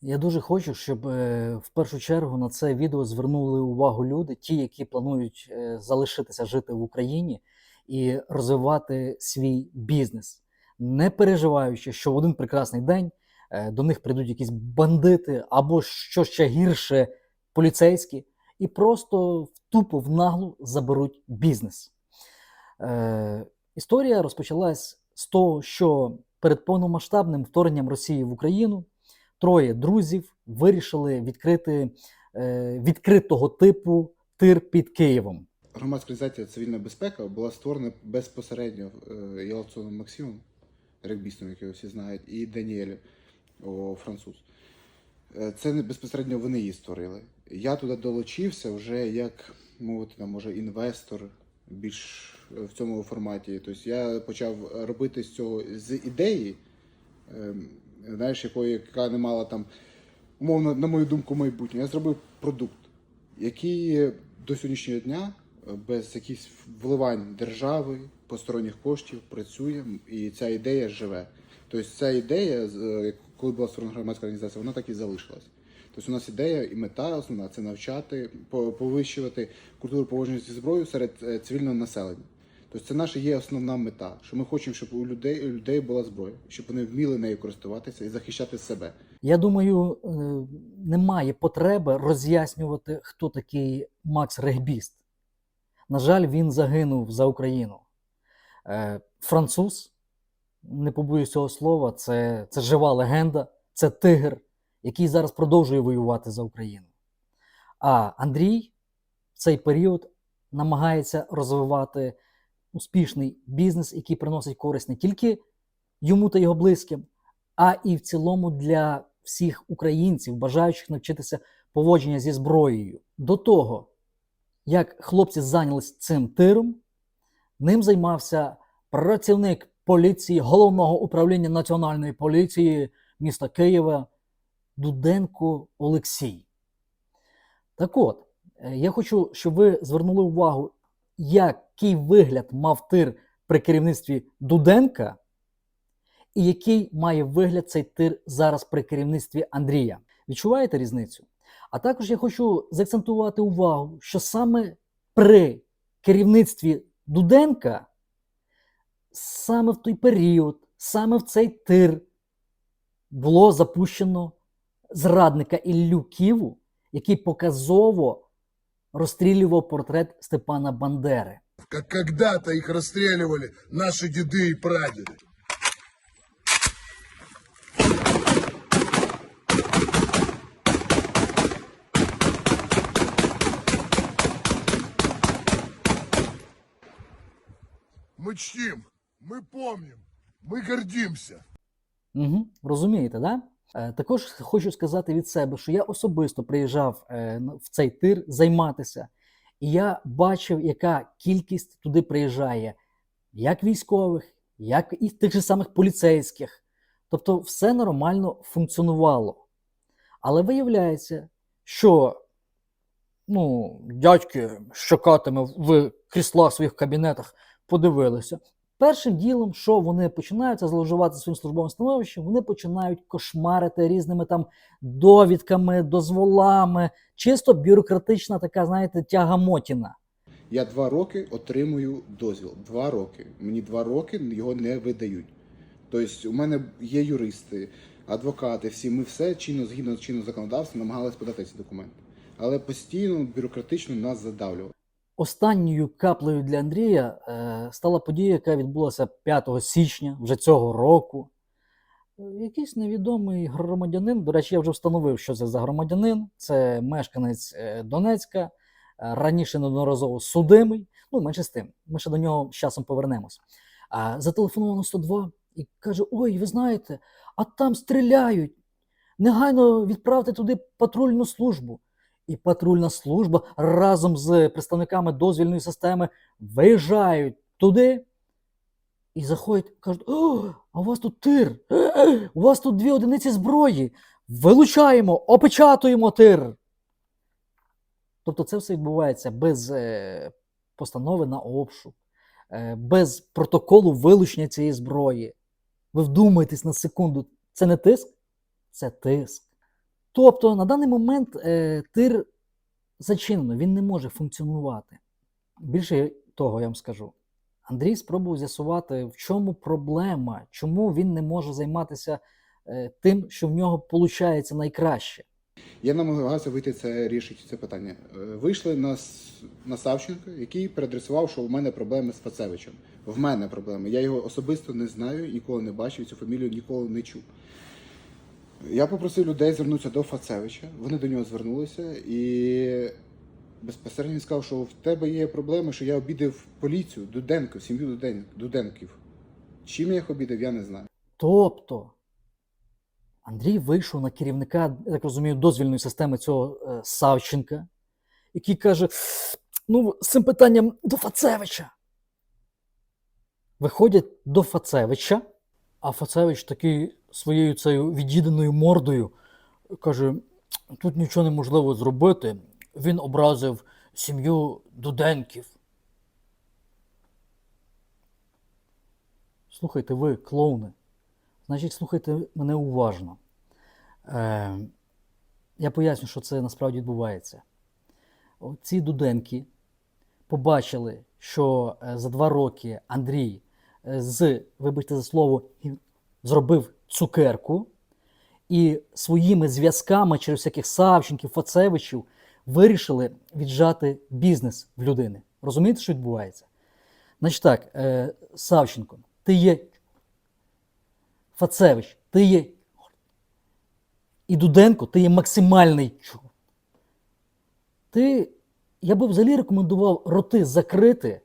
Я дуже хочу, щоб е, в першу чергу на це відео звернули увагу люди, ті, які планують е, залишитися жити в Україні і розвивати свій бізнес, не переживаючи, що в один прекрасний день е, до них прийдуть якісь бандити або що ще гірше поліцейські, і просто тупо в наглу заберуть бізнес. Е, історія розпочалась з того, що перед повномасштабним вторгненням Росії в Україну троє друзів вирішили відкрити е, відкритого типу тир під Києвом. Громадська організація цивільна безпека була створена безпосередньо е, Єлцоном Максимом, регбістом, якого всі знають, і Даніелем, француз. Е, Це безпосередньо вони її створили. Я туди долучився вже як, мовити, там, може, інвестор більш в цьому форматі. Тобто я почав робити з цього з ідеї, ем, знаєш, якої, яка не мала там, умовно, на мою думку, майбутнє. Я зробив продукт, який до сьогоднішнього дня е, без якихось вливань держави, посторонніх коштів працює, і ця ідея живе. Тобто ця ідея, е, коли була створена громадська організація, вона так і залишилась. Тобто у нас ідея і мета основна це навчати, повищувати культуру поводження зі зброєю серед е, цивільного населення. Тобто це наша є основна мета, що ми хочемо, щоб у людей, у людей була зброя, щоб вони вміли нею користуватися і захищати себе. Я думаю, е, немає потреби роз'яснювати, хто такий Макс Регбіст. На жаль, він загинув за Україну. Е, Француз, не побоюсь цього слова, це, це жива легенда, це тигр, який зараз продовжує воювати за Україну. А Андрій в цей період намагається розвивати успішний бізнес, який приносить користь не тільки йому та його близьким, а і в цілому для всіх українців, бажаючих навчитися поводження зі зброєю. До того, як хлопці зайнялись цим тиром, ним займався працівник поліції головного управління національної поліції міста Києва Дуденко Олексій. Так от, е, я хочу, щоб ви звернули увагу, який вигляд мав тир при керівництві Дуденка, і який має вигляд цей тир зараз при керівництві Андрія. Відчуваєте різницю? А також я хочу заакцентувати увагу, що саме при керівництві Дуденка, саме в той період, саме в цей тир було запущено зрадника Іллю Ківу, який показово розстрілював портрет Степана Бандери как когда-то их расстреливали наши деды и прадеды. Мы чтим, мы помним, мы гордимся. Угу, розумієте, да? Е, також хочу сказати від себе, що я особисто приїжджав е, на- в цей тир займатися, і я бачив, яка кількість туди приїжджає, як військових, як і тих же самих поліцейських. Тобто все нормально функціонувало. Але виявляється, що ну, дядьки з чокатами в кріслах своїх кабінетах подивилися. Першим ділом, що вони починають зловживати своїм службовим становищем, вони починають кошмарити різними там довідками, дозволами, чисто бюрократична така, знаєте, тягамотіна. Я два роки отримую дозвіл. Два роки. Мені два роки його не видають. Тобто, у мене є юристи, адвокати, всі ми все чинно згідно чинного законодавства намагалися подати ці документи. Але постійно бюрократично нас задавлювали. Останньою каплею для Андрія е, стала подія, яка відбулася 5 січня вже цього року. Якийсь невідомий громадянин, до речі, я вже встановив, що це за громадянин. Це мешканець е, Донецька, е, раніше неодноразово судимий. Ну, менше з тим, ми ще до нього з часом повернемось. Зателефонував на 102 і каже: Ой, ви знаєте, а там стріляють. Негайно відправте туди патрульну службу. І патрульна служба разом з представниками дозвільної системи виїжджають туди і заходять, кажуть: О, а у вас тут тир, у вас тут дві одиниці зброї. Вилучаємо, опечатуємо тир. Тобто це все відбувається без е, постанови на обшук, е, без протоколу вилучення цієї зброї. Ви вдумайтесь на секунду, це не тиск, це тиск. Тобто на даний момент е, тир зачинено, він не може функціонувати. Більше того, я вам скажу. Андрій спробував з'ясувати, в чому проблема, чому він не може займатися е, тим, що в нього виходить найкраще. Я намагався вийти це рішити це питання. Е, Вийшли на, на Савченка, який переадресував, що в мене проблеми з Фацевичем. В мене проблеми. Я його особисто не знаю, ніколи не бачив, цю фамілію ніколи не чув. Я попросив людей звернутися до Фацевича. Вони до нього звернулися і безпосередньо він сказав, що в тебе є проблеми, що я обідав поліцію, Дуденко, сім'ю Дуден, Дуденків. Чим я їх обідав, я не знаю. Тобто Андрій вийшов на керівника, я так розумію, дозвільної системи цього е, Савченка, який каже: ну, з цим питанням до Фацевича. Виходять до Фацевича, а Фацевич такий своєю цією від'їденою мордою каже: тут нічого неможливо зробити. Він образив сім'ю Дуденків. Слухайте ви, клоуни. Значить, слухайте мене уважно. Е, я поясню, що це насправді відбувається. Ці дуденки побачили, що е, за два роки Андрій з, вибачте за слово, зробив цукерку і своїми зв'язками через всяких Савченків, Фацевичів вирішили віджати бізнес в людини. Розумієте, що відбувається? Значить так, е, Савченко, ти є Фацевич, ти є. І Дуденко, ти є максимальний чу. Ти, я би взагалі рекомендував роти закрити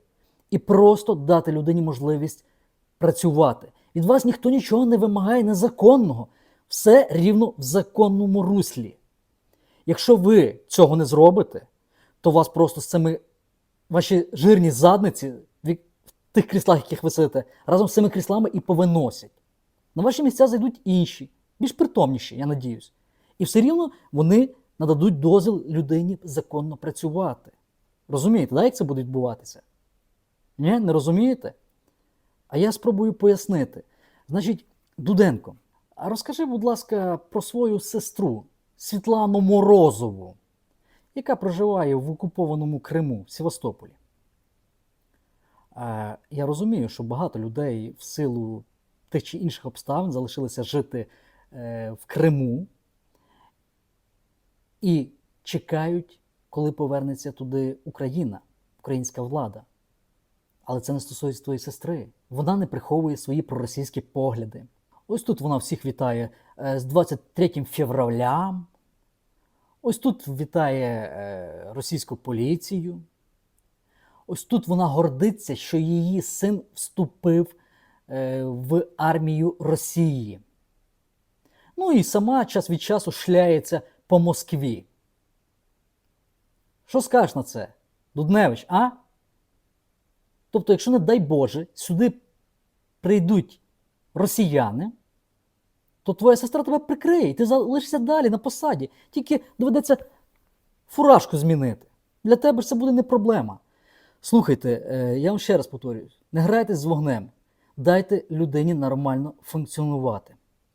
і просто дати людині можливість працювати. Від вас ніхто нічого не вимагає незаконного. Все рівно в законному руслі. Якщо ви цього не зробите, то вас просто з цими ваші жирні задниці в тих кріслах, яких ви сидите, разом з цими кріслами і повиносять. На ваші місця зайдуть інші, більш притомніші, я надіюсь. І все рівно вони нададуть дозвіл людині законно працювати. Розумієте, да, як це буде відбуватися? Ні, не розумієте? А я спробую пояснити. Значить, Дуденко, а розкажи, будь ласка, про свою сестру Світлану Морозову, яка проживає в окупованому Криму в Севастополі. Я розумію, що багато людей в силу тих чи інших обставин залишилися жити е, в Криму і чекають, коли повернеться туди Україна, українська влада. Але це не стосується твоєї сестри. Вона не приховує свої проросійські погляди. Ось тут вона всіх вітає е, з 23 февраля. Ось тут вітає е, російську поліцію. Ось тут вона гордиться, що її син вступив е, в армію Росії. Ну і сама час від часу шляється по Москві. Що скажеш на це, Дудневич, а? Тобто, якщо, не дай Боже, сюди прийдуть росіяни, то твоя сестра тебе прикриє, і ти залишишся далі на посаді. Тільки доведеться фуражку змінити. Для тебе ж це буде не проблема. Слухайте, е, я вам ще раз повторюю: не грайте з вогнем, дайте людині нормально функціонувати.